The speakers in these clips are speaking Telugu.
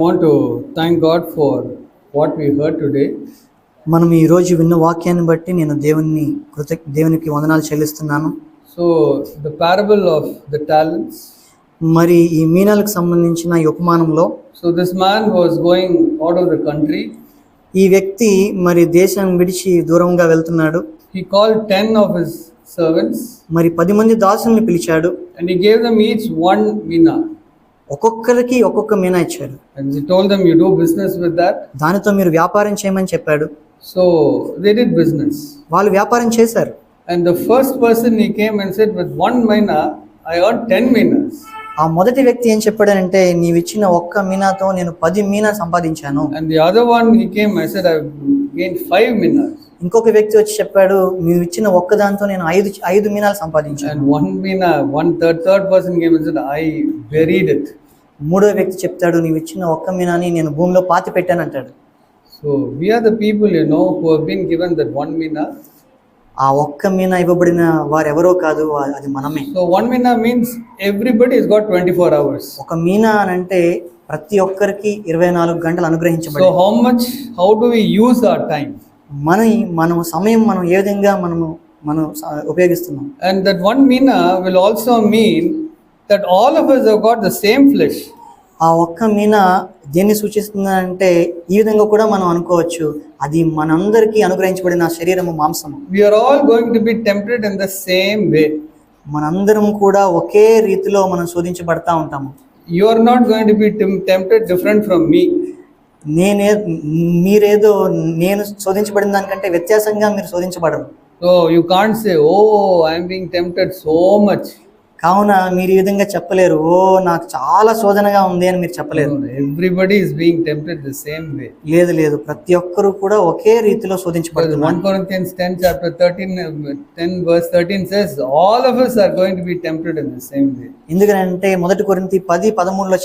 want to thank God for what we heard today. మనం ఈ రోజు విన్న వాక్యాన్ని బట్టి నేను దేవుని కృత దేవునికి వందనాలు చెల్లిస్తున్నాను So, the parable of the talents. మరి ఈ మీనాలకు సంబంధించిన ఈ ఉపమానంలో So, this man was going out of the country. ఈ వ్యక్తి మరి దేశం విడిచి దూరంగా వెళ్తున్నాడు He called 10 of his servants మరి పది మంది దాసుల్ని పిలిచాడు and he gave them each one mina. ఒక్కొక్కరికి ఒక్కొక్క మీనా ఇచ్చాడు And he told them, You do business with that. దానితో మీరు వ్యాపారం చేయమని చెప్పాడు So, they did business. వాళ్ళు వ్యాపారం చేశారు And the first person he came and said, With one mina, I earned 10 minas. ఆ మొదటి వ్యక్తి ఏం చెప్పాడనంటే నీవిచ్చిన ఒక్క మీనాతో నేను పది మీనా సంపాదించాను And the other one he came, I said, I've gained 5 minas. ఇంకొక వ్యక్తి వచ్చి చెప్పాడు నీవు ఇచ్చిన ఒక్క దాంతో నేను ఐదు ఐదు మీనాలు సంపాదించాను And one mina, one third, third person came and said, I buried it. మూడో వ్యక్తి చెప్తాడు నీవు ఇచ్చిన ఒక్క మీనాని నేను భూమిలో పాతి పెట్టాను అంటాడు. So we are the people you know who have been given that one mina ఆ ఒక్క మీనా ఇవ్వబడిన వారు ఎవరో కాదు అది మనమే. So one mina means everybody has got 24 hours ఒక మీనా అంటే ప్రతి ఒక్కరికి ఇరవై నాలుగు గంటలు అనుగ్రహించబడి so how much how do we use our time మన మనం సమయం మనం ఏ విధంగా మనము మనం ఉపయోగిస్తున్నాం? And that one mina will also mean that all of us have got the same flesh ఆ ఒక్క మీన దేన్ని సూచిస్తుంది అంటే ఈ విధంగా కూడా మనం అనుకోవచ్చు. అది మనందరికీ అనుగ్రహించబడిన శరీరము మాంసము. We are all going to be tempted in the same way మనందరం కూడా ఒకే రీతిలో మనం శోధించబడతా ఉంటాము. You are not going to be tempted different from మీ నేనే మీరేదో నేను శోధించబడిన దానికంటే వ్యత్యాసంగా మీరు శోధించబడరు. So you can't say oh I am being tempted so much కావున మీరు ఈ విధంగా చెప్పలేరు. ఓ నాకు చాలా శోధనగా ఉంది అని మీరు చెప్పలేరు. Everybody is being tempted the same way లేదు లేదు. ప్రతి ఒక్కరు కూడా ఒకే రీతిలో శోధించబడదు 1 Corinthians 10 chapter 13 10 verse 13 all of us are going to be tempted in same way ఎందుకంటే మొదటి కొరింథి పది పదమూడులో లో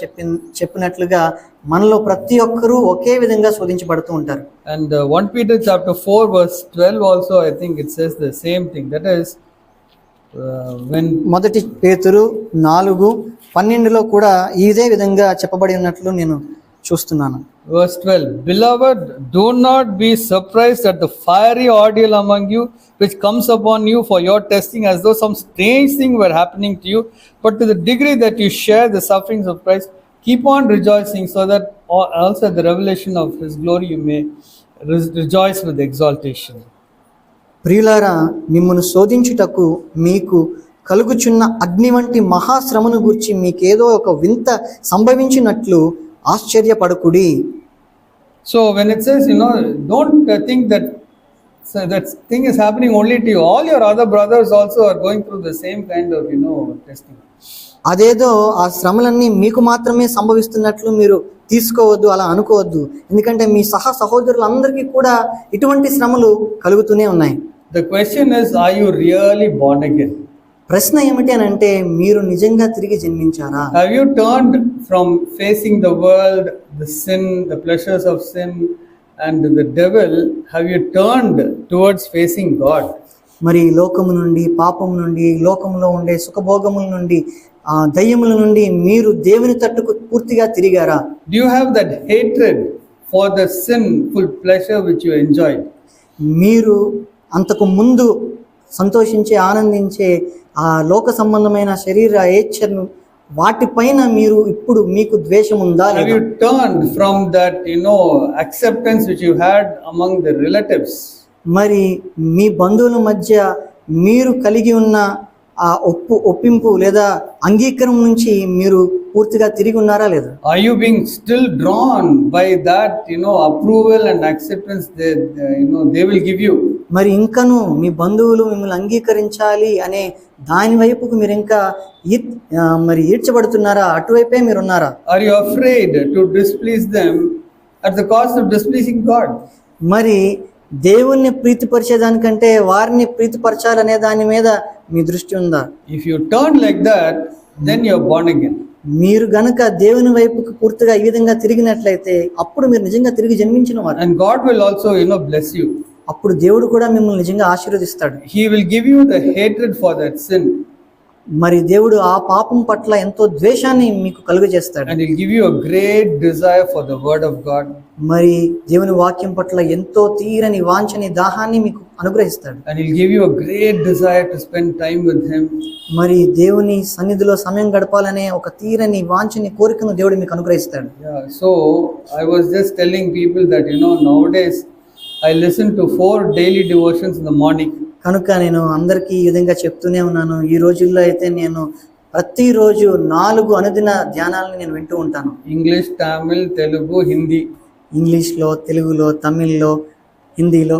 చెప్పినట్లుగా మనలో ప్రతి ఒక్కరూ ఒకే విధంగా శోధించబడుతూ ఉంటారు. And 1 Peter chapter four verse 12 also I think it's says the same thing that is మొదటి పేతురు నాలుగు పన్నెండులో కూడా ఇదే విధంగా చెప్పబడి ఉన్నట్లు నేను చూస్తున్నాను verse 12 Beloved do not be surprised at the fiery ordeal among you which comes upon you for your testing as though some strange thing were happening to you but to the degree that you share the sufferings of Christ keep on rejoicing so that al- also at the revelation of his glory you may re- rejoice with exaltation ప్రియులారా మిమ్మల్ని శోధించుటకు మీకు కలుగుచున్న అగ్ని వంటి మహాశ్రమను గురించి మీకేదో ఒక వింత సంభవించినట్లు ఆశ్చర్యపడకుడి. It says you know don't uh, think that so that thing is happening only to you. All your other brothers also are going through the same kind of you know testing. అదేదో ఆ శ్రమలన్నీ మీకు మాత్రమే సంభవిస్తున్నట్లు మీరు తీసుకోవద్దు అలా అనుకోవద్దు. ఎందుకంటే మీ సహ సహోదరులందరికీ కూడా ఇటువంటి శ్రమలు కలుగుతూనే ఉన్నాయి. The question is are you really born again ప్రశ్న ఏమిటి అని అంటే మీరు నిజంగా తిరిగి జన్మించారా? Have you turned from facing the world the sin the pleasures of sin and the devil have you turned towards facing God మరి లోకము నుండి పాపం నుండి లోకంలో ఉండే సుఖభోగముల నుండి ఆ దయ్యముల నుండి మీరు దేవుని తట్టుకు పూర్తిగా తిరిగారా? You have that hatred for the sinful pleasure which you enjoy మీరు అంతకు ముందు సంతోషించే ఆనందించే ఆ లోక సంబంధమైన శరీర ఏచ్ఛను వాటిపైన మీరు ఇప్పుడు మీకు ద్వేషం ఉందా you turn from that you know acceptance which you had among the relatives మరి మీ బంధువుల మధ్య మీరు కలిగి ఉన్న ఆ ఒప్పు ఒప్పింపు లేదా అంగీకరణ నుంచి మీరు పూర్తిగా తిరిగి ఉన్నారా లేదా? I you being still drawn by that you know approval and acceptance they you know they will give you మరి ఇంకను మీ బంధువులు మిమ్మల్ని అంగీకరించాలి అనే దాని వైపుకు మీరు ఇంకా మరి ఈడ్చబడుతున్నారా? అటువైపే మీరు ఉన్నారా? Are you afraid to displease them at the cost of displeasing God మరి దేవుణ్ణి ప్రీతిపరిచేదానికంటే వారిని ప్రీతిపరచాలనే దాని మీద మీ దృష్టి ఉందా If you turn like that, then you're born again. మీరు గనక దేవుని వైపుకు పూర్తిగా ఈ విధంగా తిరిగినట్లయితే అప్పుడు మీరు నిజంగా తిరిగి జన్మించిన వారు And God will also, you know, bless you. అప్పుడు దేవుడు కూడా మిమ్మల్ని నిజంగా ఆశీర్వదిస్తాడు He will give you the hatred for that sin. మరి దేవుడు ఆ పాపం పట్ల ఎంతో ద్వేషాన్ని మీకు కలుగు చేస్తాడు and give you great desire for the word of God మరి దేవుని వాక్యం పట్ల ఎంతో తీరని వాంఛని దాహాన్ని మీకు అనుగ్రహిస్తాడు. And he'll give you great desire to spend time with him మరి దేవుని సన్నిధిలో సమయం గడపాలనే ఒక తీరని వాంఛని కోరికను దేవుడు మీకు అనుగ్రహిస్తాడు. So I was just telling people that you know nowadays I listen to four daily devotions in the morning కనుక నేను అందరికీ ఈ విధంగా చెప్తూనే ఉన్నాను. ఈ రోజుల్లో అయితే నేను ప్రతిరోజు నాలుగు అనుదిన ధ్యానాలను నేను వింటూ ఉంటాను. ఇంగ్లీష్ తమిళ్ తెలుగు హిందీ. ఇంగ్లీష్లో తెలుగులో తమిళ్ళో హిందీలో.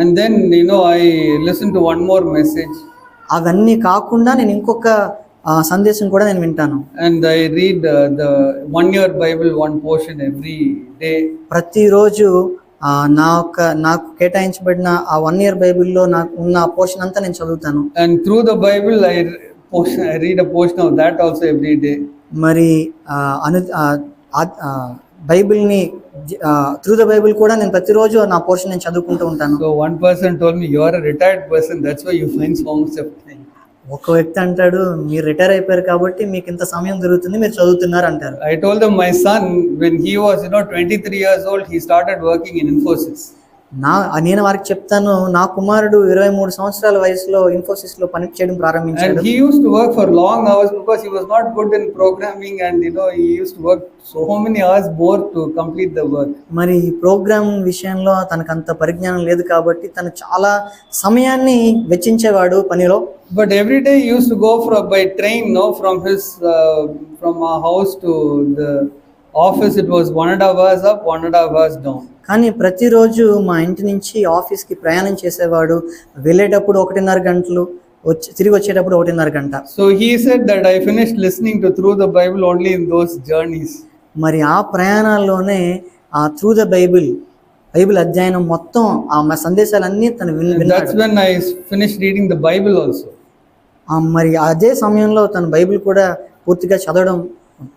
అండ్ దెన్ నేను I listen to one more message అవన్నీ కాకుండా నేను ఇంకొక సందేశం కూడా నేను వింటాను. And I read the one year Bible one portion every day ప్రతిరోజు నా యొక్క నాకు కేటాయించబడిన ఆ వన్ ఇయర్ బైబిల్లో నాకు ఉన్న పోర్షన్ అంతా నేను చదువుతాను. And through the Bible I read a portion of that also every day మరి అను బైబిల్ని త్రూ ద బైబిల్ కూడా నేను ప్రతిరోజు నా పోర్షన్ నేను చదువుకుంటూ ఉంటాను. One person told me your retired person that's why you fine so ఒక వ్యక్తి అంటాడు మీరు రిటైర్ అయిపోయారు కాబట్టి మీకు ఇంత సమయం దొరుకుతుంది మీరు చదువుతున్నారు అంటారు. I told them my son when he was you know twenty three years old he started working in Infosys నా నేను వారికి చెప్తాను నా కుమారుడు ఇరవై మూడు సంవత్సరాల వయసులో ఇన్ఫోసిస్లో పని చేయడం ప్రారంభించారు he use work for long hours because he was not good in programming and you use work so many hours bore to complete the work మరి ఈ ప్రోగ్రామ్ విషయంలో తనకు అంత పరిజ్ఞానం లేదు కాబట్టి తను చాలా సమయాన్ని వెచ్చించేవాడు పనిలో. But every day use to go from by train no from his from మా house to the office it was one and hours up one and hours down కానీ ప్రతిరోజు మా ఇంటి నుంచి ఆఫీస్కి ప్రయాణం చేసేవాడు వెళ్ళేటప్పుడు ఒకటిన్నర గంటలు వచ్చి తిరిగి వచ్చేటప్పుడు ఒకటిన్నర గంట. So he said that I finish listening to through the Bible only in those journeys మరి ఆ ప్రయాణాల్లోనే ఆ త్రూ ద బైబిల్ బైబిల్ అధ్యయనం మొత్తం ఆ మా సందేశాలన్నీ తను విన్నాడు. When I finish reading the Bible also మరి అదే సమయంలో తన బైబిల్ కూడా పూర్తిగా చదవడం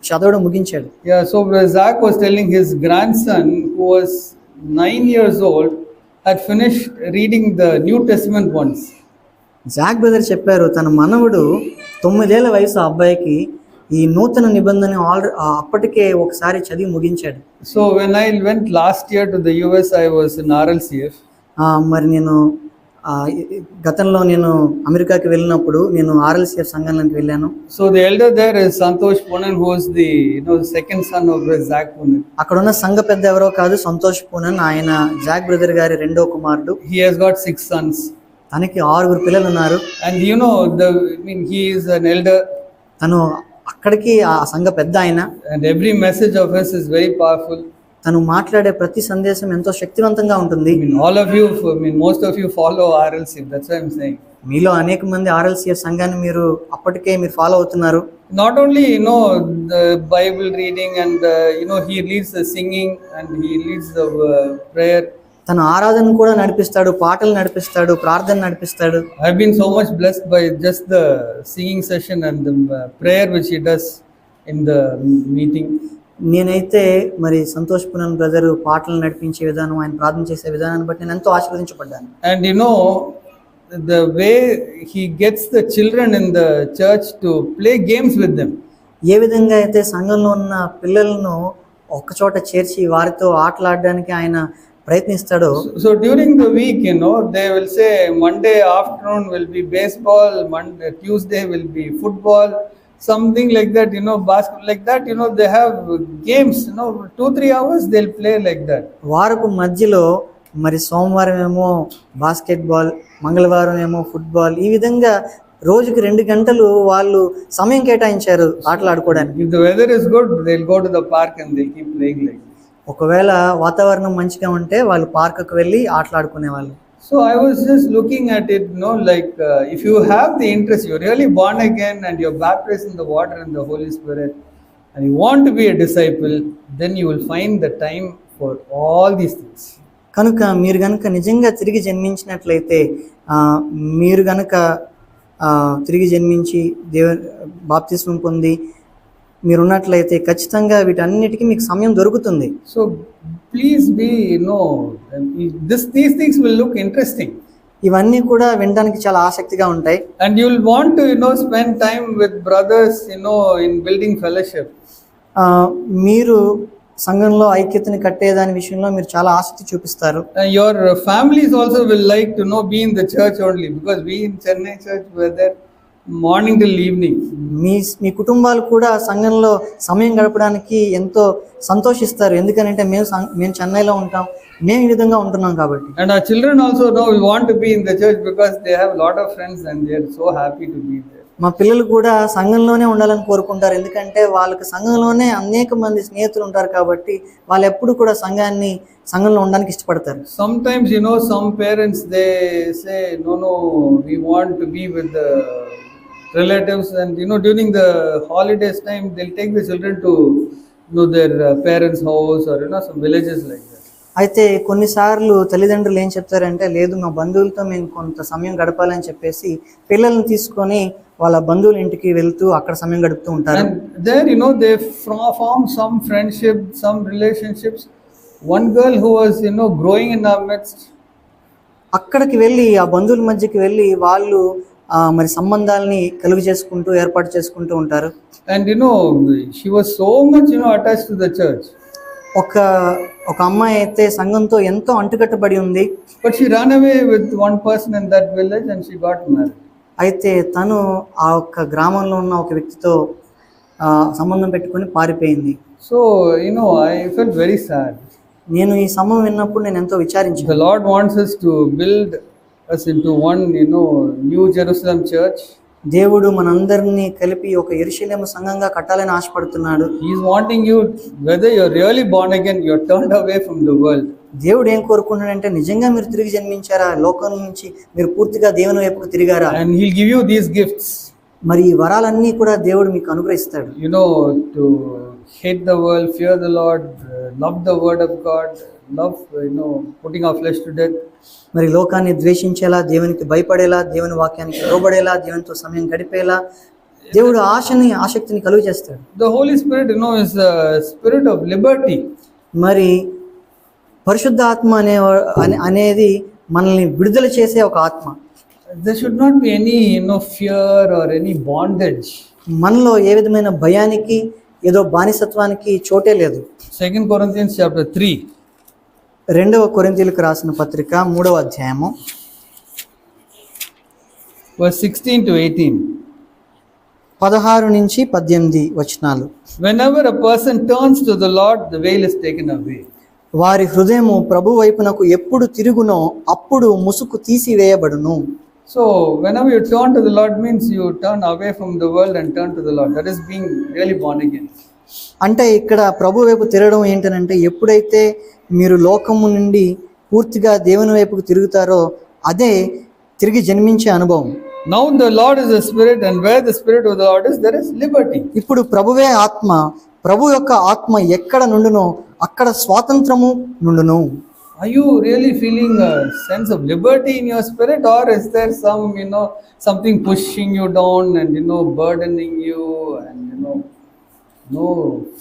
చదవడం ముగించాడు. Yeah so Jack was telling his grandson who was 9 years old had finish reading the New Testament once Jack brother చెప్పారు తన మనవడు తొమ్మిదేళ్ళ వయసు అబ్బాయికి ఈ నూతన నిబంధన ఆల్రె అప్పటికే ఒకసారి చదివి ముగించాడు. So when I went last year to the US I was in RLCF మరి నేను గతంలో నేను అమెరికాకి వెళ్ళినప్పుడు నేను ఆర్ఎల్సీఎఫ్ సంఘానికి వెళ్ళాను. So the elder there is Santosh Poonan whose the no second son of Jack Poonan అక్కడ ఉన్న సంఘ పెద్ద ఎవరో కాదు సంతోష్ పూనన్. ఆయన జాక్ బ్రదర్ గారి రెండో కుమారుడు. హి హస్ గాట్ 6 సన్స్ తనకి ఆరుగురు పిల్లలు ఉన్నారు. And you know the mean he is an elder తను అక్కడికి ఆ సంఘ పెద్ద ఆయన. And every message of his is very powerful తను మాట్లాడే ప్రతి సందేశం ఎంతో శక్తివంతంగా ఉంటుంది. All of you mean most of you follow RLC మీలో అనేక మంది ఆర్ఎల్సి సంఘాన్ని మీరు అప్పటికే మీరు ఫాలో అవుతున్నారు. Not only you know the Bible reading and you know he leads singing and he leads the prayer తన ఆరాధన కూడా నడిపిస్తాడు పాటలు నడిపిస్తాడు ప్రార్థన నడిపిస్తాడు. I been so much blessed by just the singing session and the prayer which he does in the meeting నేనైతే మరి సంతోష్ పునన్ బ్రదర్ పాటలు నడిపించే విధానం ఆయన ప్రార్థన చేసే విధానాన్ని బట్టి నేను ఎంతో ఆశీర్వదించబడ్డాను. And you know the way he gets the children in the church to play games with them ఏ విధంగా అయితే సంఘంలో ఉన్న పిల్లలను ఒక్కచోట చేర్చి వారితో ఆటలాడడానికి ఆయన ప్రయత్నిస్తాడు so during the week you know they will say Monday afternoon will be baseball Monday Tuesday will be football something like that you know basket like that you know they have games you know two three hours they'll play like that వారపు మధ్యలో మరి సోమవారం ఏమో బాస్కెట్బాల్ మంగళవారం ఏమో ఫుట్బాల్ ఈ విధంగా రోజుకి రెండు గంటలు వాళ్ళు సమయం కేటాయించారు ఆటలు ఆడుకోవడానికి the weather is good they'll go to the park and they keep playing like this. ఒకవేళ వాతావరణం మంచిగా ఉంటే వాళ్ళు పార్కుకు వెళ్ళి ఆటలాడుకునే వాళ్ళు so i was just looking at it you know like uh, if you have the interest you're really born again and you're baptized in the water and the holy spirit and you want to be a disciple then you will find the time for all these things కనుక మీరు కనుక నిజంగా తిరిగి జన్మించినట్లయితే ఆ, మీరు కనుక ఆ, తిరిగి జన్మించి దేవ బాప్తిస్మం పొంది మీరు ఉన్నట్లయితే ఖచ్చితంగా వీటన్నిటికి మీకు సమయం దొరుకుతుంది. So please this things will look interesting ఇవన్నీ కూడా వినడానికి చాలా ఆసక్తిగా ఉంటాయి. And you'll want you know spend time with brothers you know in building fellowship మీరు సంఘంలో ఐక్యతను కట్టేదాని విషయంలో మీరు చాలా ఆసక్తి చూపిస్తారు. Your families also will like to know be in the church only because be in Chennai church weather morning till evening మీ మీ కుటుంబాలు కూడా సంఘంలో సమయం గడపడానికి ఎంతో సంతోషిస్తారు. ఎందుకంటే మేము మేము చెన్నైలో ఉంటాం. మేము ఈ విధంగా ఉంటున్నాం కాబట్టి. And uh children also no we want be in the church because they have lot of friends and they are so happy to be మా పిల్లలు కూడా సంఘంలోనే ఉండాలని కోరుకుంటారు. ఎందుకంటే వాళ్ళకి సంఘంలోనే అనేక మంది స్నేహితులు ఉంటారు కాబట్టి వాళ్ళు ఎప్పుడు కూడా సంఘాన్ని సంఘంలో ఉండడానికి ఇష్టపడతారు. Sometimes you know some parents they say no no we want to be with relatives and you know during the holidays time they'll take the children to know their parents house or you know some villages like అయితే కొన్నిసార్లు తల్లిదండ్రులు ఏం చెప్తారంటే లేదు మా బంధువులతో మేము కొంత సమయం గడపాలని చెప్పేసి పిల్లల్ని తీసుకొని వాళ్ళ బంధువుల ఇంటికి వెళ్తూ అక్కడ సమయం గడుపుతూ ఉంటారు. There you know they form some friendship some relationships one girl who was you know growing in the midst అక్కడికి వెళ్ళి ఆ బంధువుల మధ్యకి వెళ్ళి వాళ్ళు మరి సంబంధాలని కలుగు చేసుకుంటూ ఏర్పాటు చేసుకుంటూ ఉంటారు. And you know she was so much you know attach to the church ఒక ఒక అమ్మాయి అయితే సంఘంతో ఎంతో అంటుకట్టబడి ఉంది. But she run away with one person in that village and she got married అయితే తను ఆ ఒక్క గ్రామంలో ఉన్న ఒక వ్యక్తితో సంబంధం పెట్టుకొని పారిపోయింది. So you know I fell very sad నేను ఈ సంబంధం విన్నప్పుడు నేను ఎంతో విచారించాను. Lord wants to build us into one you know new jerusalem దేవుడు మనందరినీ కలిపి ఒక ఎరుశలేమ సంఘంగా కట్టాలని ఆశపడుతున్నాడు. Is wanting you whether you really born again you away from the world దేవుడు ఏం కోరుకుంటున్నాడంటే నిజంగా మీరు తిరిగి జన్మించారా? లోకం నుంచి మీరు పూర్తిగా దేవుని వైపు తిరిగారా? And he give you these gifts మరి ఈ వరాలన్నీ కూడా దేవుడు మీకు అనుగ్రహిస్తాడు. You to hate the world, fear the Lord, uh, love the Word of God, love, you know, putting our flesh to death. మరి లోకాన్ని ద్వేషించేలా దేవునికి భయపడేలా దేవుని వాక్యానికి లోబడేలా దేవునితో సమయం గడిపేలా దేవుడు ఆశని ఆసక్తిని కలుగు చేస్తాడు The Holy Spirit, you know, is a spirit of liberty. మరి పరిశుద్ధ ఆత్మ అనే అనే- అనేది మనల్ని విడుదల చేసే ఒక ఆత్మ There should not be any, you know, fear or any bondage. మనలో ఏ విధమైన భయానికి ఏదో బానిసత్వానికి చోటే లేదు. Second Corinthians chapter 3, రెండవ కొరింథీయులకు రాసిన పత్రిక మూడవ అధ్యాయము. 16 to 18. పదహారు నుంచి పద్దెనిమిది వచనాలు. Whenever a person turns to the Lord, the veil is taken away. వారి హృదయము ప్రభు వైపునకు ఎప్పుడు తిరుగునో అప్పుడు ముసుగు తీసివేయబడును. So, whenever you turn to the Lord, means you turn away from the world and turn to the Lord. That is being really born again. అంటే ఇక్కడ ప్రభు వైపు తిరగడం ఏంటనంటే ఎప్పుడైతే మీరు లోకము నుండి పూర్తిగా దేవుని వైపుకు తిరుగుతారో అదే తిరిగి జన్మించే అనుభవం Now, the Lord is the Spirit, and where the Spirit of the Lord is, there is liberty. ఇప్పుడు ప్రభువే ఆత్మ ప్రభు యొక్క ఆత్మ ఎక్కడ నుండునో అక్కడ స్వాతంత్రము నుండును Are you really feeling a sense of liberty in your spirit, or is there some, you know, something pushing you down and, you know, burdening you and, you know, no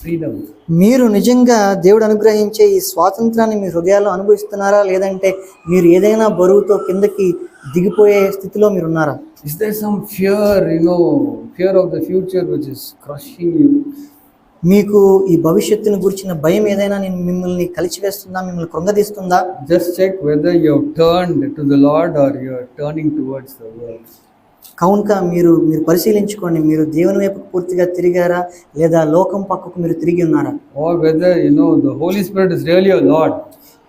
freedom? మీరు నిజంగా దేవుడు అనుగ్రహించే ఈ స్వాతంత్రాన్ని మీ హృదయాల్లో అనుభవిస్తున్నారా లేదంటే మీరు ఏదైనా బరువుతో కిందకి దిగిపోయే స్థితిలో మీరు ఉన్నారా Is there some fear, you know, fear of the future which is crushing you? మీకు ఈ భవిష్యత్తుని గురించిన భయం ఏదైనా నేను మిమ్మల్ని కలిసి వేస్తుందా మిమ్మల్ని కృంగదీస్తుందా? Just check whether your turn to the Lord or your turning towards the world కౌన్గా మీరు మీరు పరిశీలించుకోండి మీరు దేవుని వైపు పూర్తిగా తిరిగారా లేదా లోకం పక్కకు మీరు తిరిగి ఉన్నారా? Or whether you know the Holy Spirit is really your Lord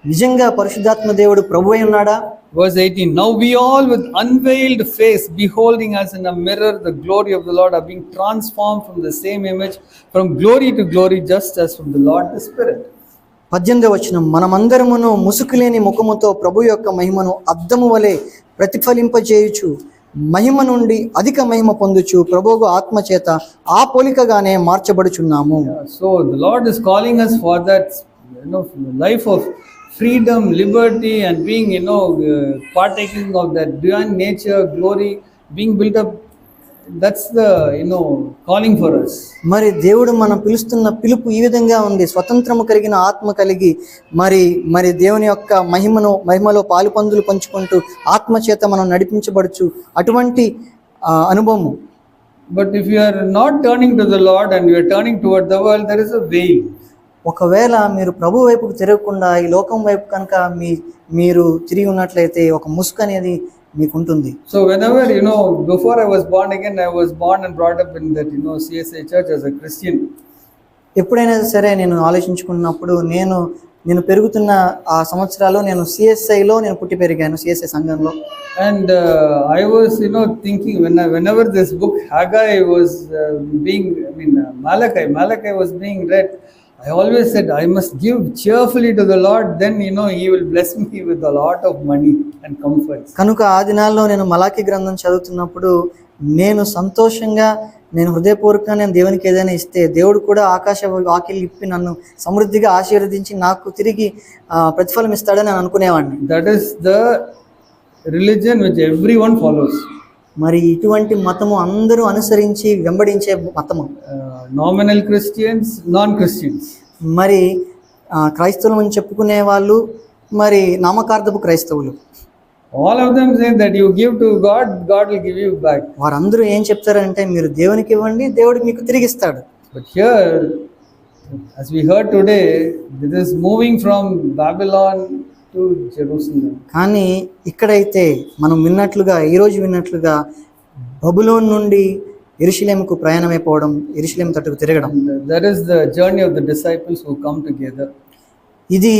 నిజంగా పరిశుద్ధాత్మ దేవుడు ప్రభు అయి ఉన్నాడా? Verse 18 now we all with unveiled face beholding as in a mirror the glory of the Lord are being transform from the same image from glory to glory just as from the Lord the Spirit 18వ వచనం మనమందరమును ముసుకులేని ముఖముతో ప్రభు యొక్క మహిమను అద్దము వలె ప్రతిఫలింపజేయుచు. మహిమ నుండి అధిక మహిమ పొందుచు ప్రభువు ఆత్మ చేత ఆ పోలికగానే మార్చబడుచున్నాము. So the is calling us for that life of freedom, liberty, and being, you know, uh, partaking of that divine nature, glory, being built up that's the you know calling for us. మరి దేవుడు మనం పిలుస్తున్న పిలుపు ఈ విధంగా ఉంది స్వతంత్రము కలిగిన ఆత్మ కలిగి మరి మరి దేవుని యొక్క మహిమను మహిమలో పాలుపందులు పంచుకుంటూ ఆత్మ చేత మనం నడిపించబడుచు అటువంటి అనుభవము But if you are not turning to the Lord and you are turning toward the world, there is a veil. ఒకవేళ మీరు ప్రభు వైపుకు తిరగకుండా ఈ లోకం వైపు కనుక మీ మీరు తిరిగి ఉన్నట్లయితే ఒక ముసుగు అనేది మీకు ఉంటుంది so when ever you know before I was బాండ్ again I was bond and brought up in that you no CSI church as a Christian ఎప్పుడైనా సరే నేను ఆలోచించుకున్నప్పుడు నేను నేను పెరుగుతున్న ఆ సంవత్సరాలు నేను సిఎస్ఐ లో నేను పుట్టి పెరిగాను సిఎస్ఐ సంఘంలో. And I was you know thinking when whenever this book Haggai I was being I mean Malachi Malachi was being read I always said I must give cheerfully to the Lord then you know he will bless me with lot of money and comfort కనుక ఆ దినాల్లో నేను మలాఖీ గ్రంథం చదువుతున్నప్పుడు నేను సంతోషంగా నేను హృదయపూర్వకంగా నేను దేవునికి ఏదైనా ఇస్తే దేవుడు కూడా ఆకాశ వాకిల్ ఇప్పి నన్ను సమృద్ధిగా ఆశీర్వదించి నాకు తిరిగి ప్రతిఫలం ఇస్తాడని నేను అనుకునేవాడిని. That is the religion which everyone follows మరి ఇటువంటి మతము అందరూ అనుసరించి వెంబడించే మతము. నామినల్ క్రిస్టియన్స్ నాన్ క్రిస్టియన్స్ మరి క్రైస్తవులు అని చెప్పుకునే వాళ్ళు మరి నామకార్థపు క్రైస్తవులు. All of them same that you give to God God will give you back వారందరూ ఏం చెప్తారంటే మీరు దేవునికి ఇవ్వండి దేవుడు మీకు తిరిగిస్తాడు. But here as we heard today this is moving from babylon కానీ ఇక్కడైతే మనం విన్నట్లుగా ఈరోజు విన్నట్లుగా బబులోన్ నుండి ఎరుశలేముకు ప్రయాణమైపోవడం ఎరుశలేము తట్టుకు తిరగడం. That is the journey of the disciples who come together ఇది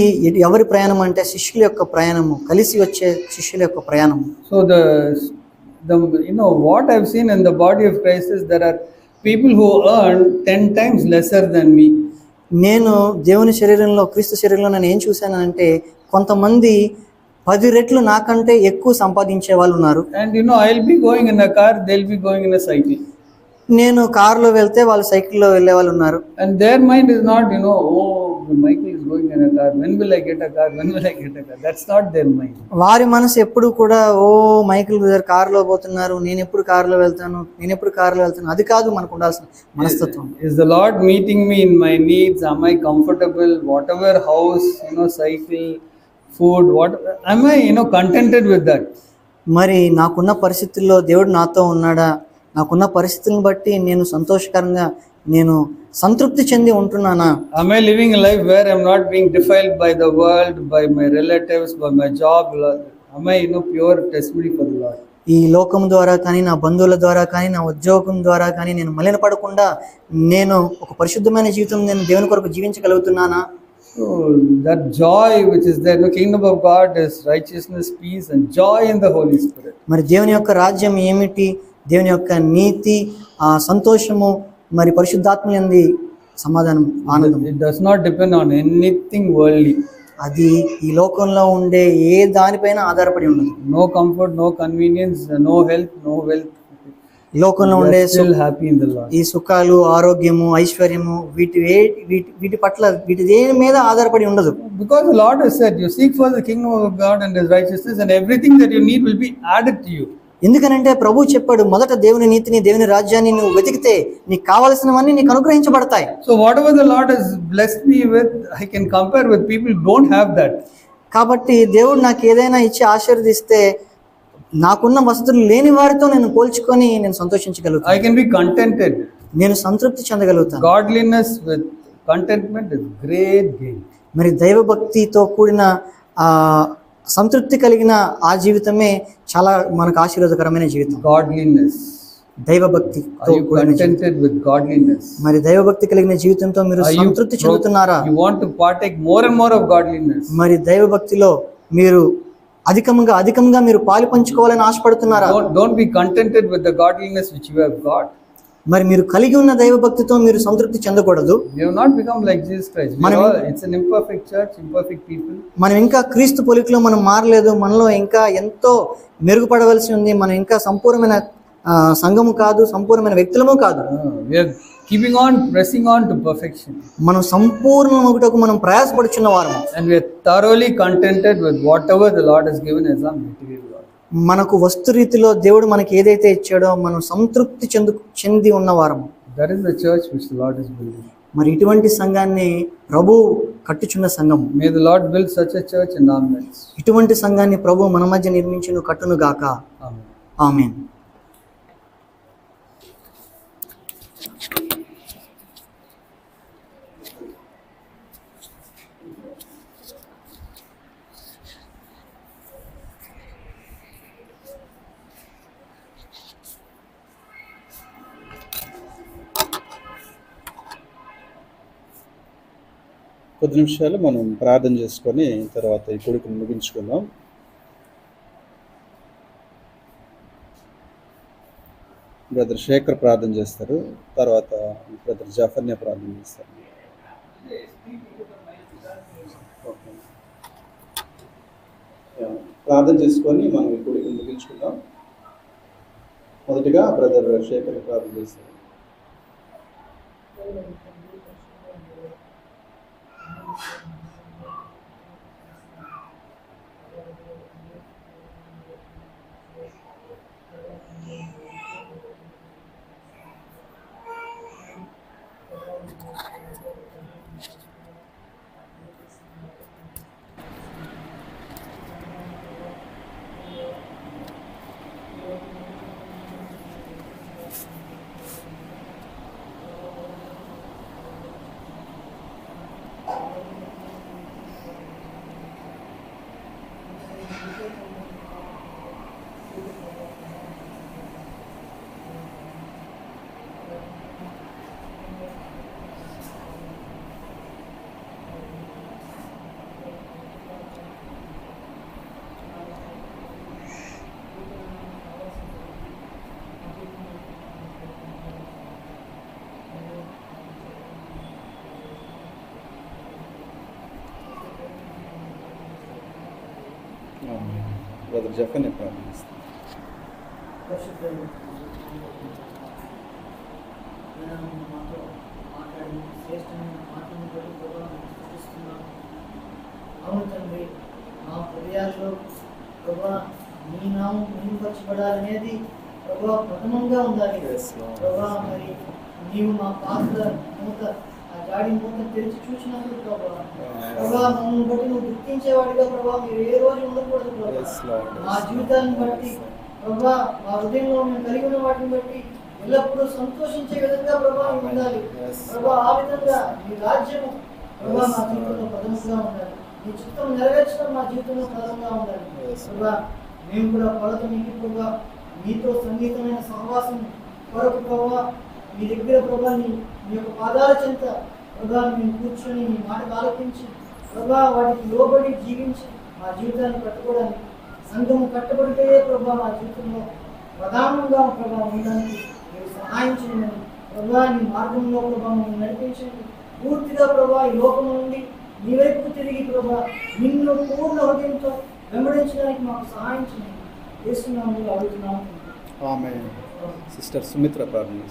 ఎవరి ప్రయాణం అంటే శిష్యుల యొక్క ప్రయాణము కలిసి వచ్చే శిష్యుల యొక్క ప్రయాణము. So the the you know what I've seen in the body of Christ is there are people who earn ten times lesser than me నేను దేవుని శరీరంలో క్రీస్తు శరీరంలో నేను ఏం చూశానంటే కొంతమంది పది రెట్లు నాకంటే ఎక్కువ సంపాదించే వాళ్ళు ఉన్నారు. And you know I will be going in a car they be going in cycle నేను కార్లో వెళ్తే వాళ్ళు సైకిల్లో వెళ్ళే వాళ్ళు ఉన్నారు. And their mind is not you oh my going car when will I get a car when will I get a not their mind వారి మనసు ఎప్పుడు కూడా ఓ మైకిల్ బ్రదర్ కార్లో పోతున్నారు. నేను ఎప్పుడు కార్లో వెళ్తాను? నేను ఎప్పుడు కార్లో వెళ్తాను? అది కాదు మనకు ఉండాల్సిన మనస్తత్వం. Is the Lord meeting me in my needs uh my comfortable whatever house you know cycle food water I what you know contented with that మరి నాకున్న పరిస్థితుల్లో దేవుడు నాతో ఉన్నాడా? నాకున్న పరిస్థితులను బట్టి నేను సంతోషకరంగా నేను సంతృప్తి చెంది ఉంటున్నానా? I my living life where I'm not being defiled by the world by my relatives by my job I you know pure test for Lord ఈ లోకం ద్వారా కానీ నా బంధువుల ద్వారా కానీ నా ఉద్యోగం ద్వారా కానీ నేను మలిన పడకుండా నేను ఒక పరిశుద్ధమైన జీవితం నేను దేవుని కొరకు జీవించగలుగుతున్నానా? So that joy which is there no kingdom of God is righteousness peace and joy in the Holy Spirit మరి దేవుని యొక్క రాజ్యం ఏమిటి? దేవుని యొక్క నీతి ఆ సంతోషము మరి పరిశుద్ధాత్మ ఎంది సమాధానం ఆనందం it does not depend on anything worldly అది ఈ లోకంలో ఉండే ఏ దానిపైన ఆధారపడి ఉండదు. No comfort no convenience no health no wealth లోకంలో ఉండే ఈ సుఖాలు ఆరోగ్యము ఐశ్వర్యము వీటి వీటి పట్ల వీటి దేని మీద ఆధారపడి ఉండదు. Because Lord seek for thing everything ఎందుకనంటే ప్రభు చెప్పాడు మొదట దేవుని నీతిని దేవుని రాజ్యాన్ని నువ్వు వెతికితే నీకు కావలసినవన్నీ నీకు అనుగ్రహించబడతాయి. So whatever the Lord is bless me with I can compare with people don't have that కాబట్టి దేవుడు నాకు ఏదైనా ఇచ్చి ఆశీర్వదిస్తే నాకున్న వసతులు లేని వారితో నేను పోల్చుకొని నేను సంతోషించగలుగుతాను I can be contented. నేను సంతృప్తి చెందగలుగుతాను Godliness with contentment is great gain. మరి దైవభక్తితో కూడిన ఆ సంతృప్తి కలిగిన ఆ జీవితమే చాలా మనకు ఆశీర్వాదకరమైన జీవితం కూడిన జీవితం. contented with godliness? మరి దైవభక్తి కలిగిన జీవితంతో మీరు సంతృప్తి చెందుతున్నారా you want to partake more and more of godliness? మరి దైవభక్తిలో మీరు అధికంగా అధికంగా మీరు పాలు పంచుకోవాలని ఆశపడుతున్నారా? Don't be contented with the godliness which you have got మరి మీరు కలిగి ఉన్న దైవ భక్తితో మీరు సంతృప్తి చెందకూడదు. You have not become like Jesus Christ మనం it's an imperfect church imperfect people మనం ఇంకా క్రీస్తు పొలికిలో మనం మారలేదు మనలో ఇంకా ఎంతో మెరుగుపడవలసి ఉంది మనం ఇంకా సంపూర్ణమైన సంఘము కాదు సంపూర్ణమైన వ్యక్తులము కాదు. Uh, we are keeping on, pressing on to perfection. మనం మనం ప్రయాసపడుచున్న వారము we are thoroughly contented with whatever the Lord has given as our material world. మనకు వస్తు రీతిలో దేవుడు మనకి ఏదైతే ఇచ్చాడో మనం సంతృప్తి చెందు చెంది ఉన్నవారము That is the church which the Lord is building. మరి ఇటువంటి సంఘాన్ని ప్రభు కట్టుచున్న సంఘం May the Lord build such a church in our midst. ఇటువంటి సంఘాన్ని ప్రభు మన మధ్య నిర్మించును కట్టును గాక Amen. ఆమెన్ కొద్ది నిమిషాలు మనం ప్రార్థన చేసుకొని తర్వాత ఈ కొడుకుని ముగించుకుందాం. బ్రదర్ శేఖర్ ప్రార్థన చేస్తారు తర్వాత బ్రదర్ జాఫర్నే ప్రార్థన చేస్తారు. ప్రార్థన చేసుకొని మనం ఈ కొడుకుని ముగించుకుందాం. మొదటిగా బ్రదర్ శేఖర్ ప్రార్థన చేస్తారు. difficult. బ్రదర్ జఫర్నే ప్రార్థన చేస్తారు అవును తండ్రి మా హృదయాల్లో ప్రభా నీ నామం మహిమపరచబడాలనేది ప్రభా ప్రథమంగా ఉండాలి ప్రభా మరి నీవు మా పాత్ర మూత గాడి మూత తెరిచి చూసినప్పుడు ప్రభా. ప్రభా మమ్మల్ని బట్టి నువ్వు గుర్తించేవాడిగా ప్రభా మీరు ఏ రోజు ఉండకూడదు ప్రభా. మా జీవితాన్ని బట్టి ప్రభా మా హృదయంలో మేము కలిగి ఉన్న వాటిని బట్టి ఎల్లప్పుడూ సంతోషించే విధంగా ప్రభా మేము ఉండాలి. ప్రభా ఆ విధంగా మీ రాజ్యము ప్రభా మా జీవితంలో పదముగా ఉండాలి. మీ చిత్తం నెరవేర్చడం మా జీవితంలో పదంగా ఉండాలి. ప్రభా మేము కూడా కొలత మీకు ప్రభా మీతో సంగీతమైన సహవాసం కొరకు ప్రభా మీ దగ్గర ప్రభా నీ మీ యొక్క పాదాల చెంత ప్రభా మేము కూర్చొని మీ మాటకు ఆలోచించి ప్రభా వాటికి లోబడి జీవించి మా జీవితాన్ని కట్టుకోవడానికి సంఘం కట్టబడితే ప్రభా మా జీవితంలో ప్రధానంగా ప్రభా ఉండడానికి మీరు సహాయం చేయమని ప్రభా నీ మార్గంలో ప్రభా మమ్మల్ని నడిపించండి. పూర్తిగా ప్రభా ఈ లోకం నుండి నీ వైపు తిరిగి ప్రభా నిన్ను పూర్ణ హృదయంతో వెంబడించడానికి మాకు సహాయం చేయండి చేస్తున్నాము అడుగుతున్నాము. సిస్టర్ సుమిత్ర ప్రార్థన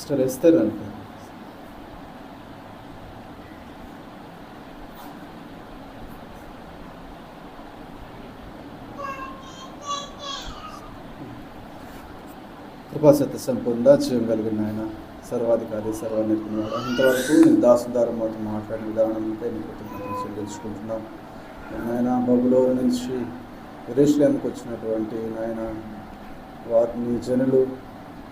సిస్టర్ ఎస్తారు అంటే. కృపాసత్య సంపూర్ణ జీవం కలిగిన ఆయన సర్వాధికారి సర్వనిర్ణయాడు ఇంతవరకు నీ దాసుదారం మాత్రం మాట్లాడిన విధానంపై నీకు కృతజ్ఞతలు చెల్లించుకుంటున్నాం. నాయన బబులో నుంచి ఎరుషలేంకి వచ్చినటువంటి నాయన వారిని జనులు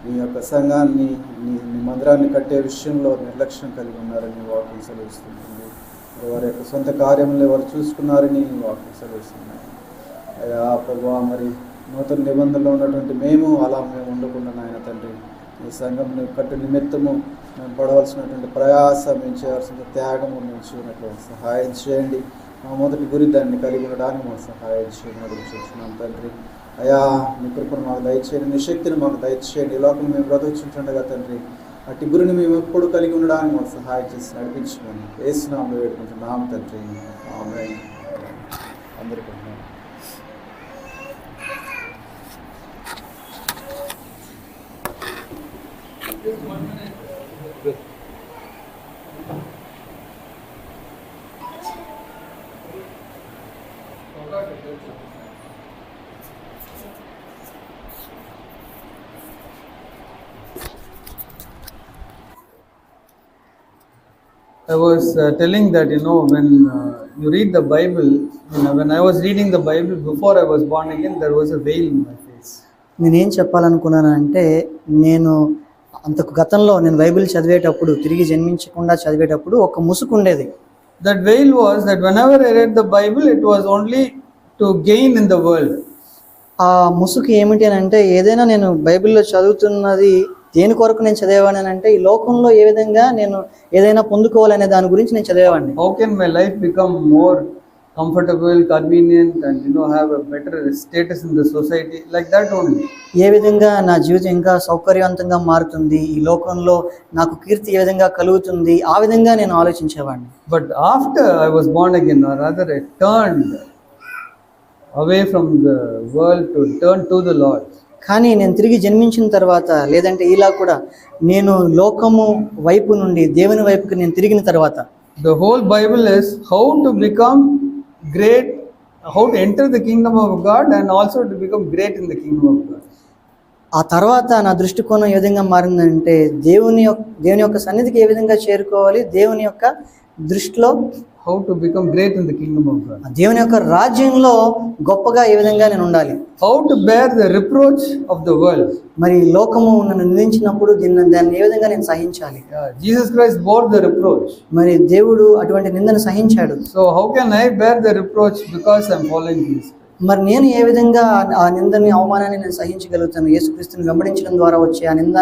నీ యొక్క సంఘాన్ని నీ నీ మందిరాన్ని కట్టే విషయంలో నిర్లక్ష్యం కలిగి ఉన్నారని వాక్యం సెలవిస్తుంది. వారి యొక్క సొంత కార్యములు వారు చూసుకున్నారని వాక్యం సెలవిస్తున్నాయి అయ్యా ప్రభా మరి నూతన నిబంధనలో ఉన్నటువంటి మేము అలా మేము ఉండకుండా నాయన తండ్రి ఈ సంఘం కట్టు నిమిత్తము మేము పడవలసినటువంటి ప్రయాస మేము చేయాల్సిన త్యాగము మేము చేయనట్లు సహాయం చేయండి. మా మొదటి గురి దాన్ని కలిగి ఉండడానికి మాకు సహాయం చేయడం చూస్తున్నాం తండ్రి. అయా మీ కృపను మాకు దయచేయండి నీ శక్తిని మాకు దయచేయండి. ఈ లోకం మేము బ్రతుకుచుంటుండగా తండ్రి అట్టి గురిని మేము ఎప్పుడు కలిగి ఉండడానికి మాకు సహాయం చేసి నడిపించుకొని వేసినాము వేడుకుంటున్నాము తండ్రి. ఆమె అందరికీ you. I was uh, telling that you know when uh, you read the Bible, you know, when I was reading the Bible before I was born again, there was a veil in my face. నేనేం చెప్పాలనుకున్నానంటే నేను అంతకు గతంలో నేను బైబిల్ చదివేటప్పుడు తిరిగి జన్మించకుండా చదివేటప్పుడు ఒక ముసుగు ఉండేది That veil was that whenever I read the Bible, it was only to gain in the world. ఆ ముసుగు ఏమిటి అని అంటే ఏదైనా నేను బైబిల్లో చదువుతున్నది దేని కొరకు నేను చదివేవాడి అంటే ఈ లోకంలో ఏ విధంగా నేను ఏదైనా పొందుకోవాలనే దాని గురించి నేను చదివేవాడిని. How can my life become more comfortable convenient and you know have better status in the society like that only ఏ విధంగా నా జీవితం ఇంకా సౌకర్యవంతంగా మారుతుంది? ఈ లోకంలో నాకు కీర్తి ఏ విధంగా కలుగుతుంది? ఆ విధంగా నేను ఆలోచించేవాడిని. But after I was bond again or other turn away from the world to turn to the Lord కానీ నేను తిరిగి జన్మించిన తర్వాత లేదంటే ఇలా కూడా నేను లోకము వైపు నుండి దేవుని వైపుకి నేను తిరిగిన తర్వాత The whole Bible is how to become great, how to enter the kingdom of God, and also to become great in the kingdom of God. ఆ తర్వాత నా దృష్టికోణం ఏ విధంగా మారిందంటే దేవుని యొక్క దేవుని యొక్క సన్నిధికి ఏ విధంగా చేరుకోవాలి దేవుని యొక్క దృష్టిలో how to become great in the kingdom of God దేవుని యొక్క రాజ్యంలో గొప్పగా ఏ విధంగా నేను ఉండాలి? How to bear the reproach of the world మరి లోకము నన్ను నిందించినప్పుడు దీన్ని దాన్ని ఏ విధంగా నేను సహించాలి? Jesus Christ bore the reproach మరి దేవుడు అటువంటి నిందను సహించాడు. So how can I bear the reproach because I am following Jesus మరి నేను ఏ విధంగా ఆ నిందని అవమానాన్ని నేను సహించగలుగుతాను? యేసుక్రీస్తుని వెంబడించడం ద్వారా వచ్చే ఆ నింద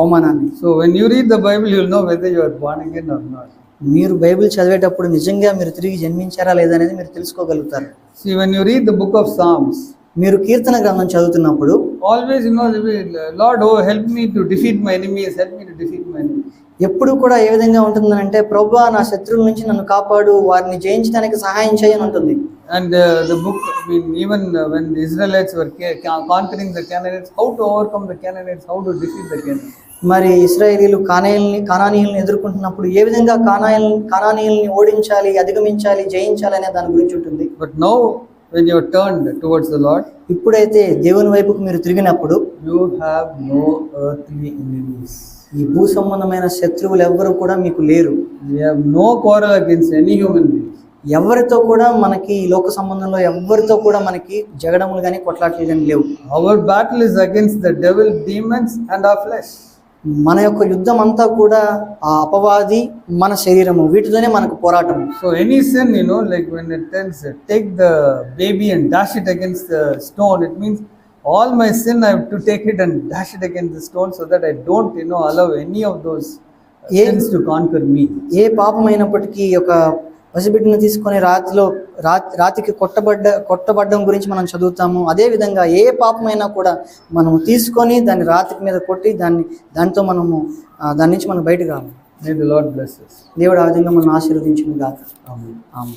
అవమానాన్ని. So when you read the Bible you'll know whether your born again or not మీరు బైబిల్ చదివేటప్పుడు నిజంగా మీరు తిరిగి జన్మించారా లేదా అనేది మీరు తెలుసుకోగలుగుతారు. See when you read the book of songs మీరు కీర్తన గ్రంథం చదువుతున్నప్పుడు always you know Lord oh help me to defeat my enemies help me to defeat my enemies ఎప్పుడు కూడా ఏ విధంగా ఉంటుందంటే ప్రభు నా శత్రువుల నుంచి నన్ను కాపాడు వారిని జయించడానికి సహాయం చేయని ఉంటుంది. And the book mean even when Israel were conquering the Canaanites how to overcome the Canaanites how to defeat the Canaanites మరి ఇస్రాయేలీలు కానాయిల్ని కానానీయుల్ని ఎదుర్కొంటున్నప్పుడు ఏ విధంగా కానాయిల్ కానానీయుల్ని ఓడించాలి అధిగమించాలి జయించాలి అనే దాని గురించి ఉంటుంది now, when you are turned towards the Lord, ఇప్పుడైతే దేవుని వైపుకు మీరు తిరిగినప్పుడు you have no earthly enemies. ఈ భూ సంబంధమైన శత్రువులు ఎవ్వరు కూడా మీకు లేరు no quarrel against any human beings. ఎవరితో కూడా మనకి ఈ లోక సంబంధంలో ఎవరితో కూడా మనకి జగడములు కానీ కొట్లాటలు కానీ లేవు Our battle is against the devil, demons, and our flesh. మన యొక్క యుద్ధం అంతా కూడా ఆ అపవాది మన శరీరము వీటితోనే మనకు పోరాటం. So any sin you know like when it take the baby and dash it against the stone it means all my sin I to take it and dash it against the stone so that I don't you know allow any of those a to conquer me ఏ పాపం అయినప్పటికీ ఒక పసిబిడ్డను తీసుకొని రాతిలో రాతి రాతికి కొట్టబడ్డ కొట్టబడ్డం గురించి మనం చదువుతాము అదే విధంగా ఏ పాపమైనా కూడా మనము తీసుకొని దాన్ని రాతికి మీద కొట్టి దాన్ని దాంతో మనము దాని నుంచి మనం బయటకు రాము. దేవుడు ఆ విధంగా మనం ఆశీర్వదించును గాక. ఆమె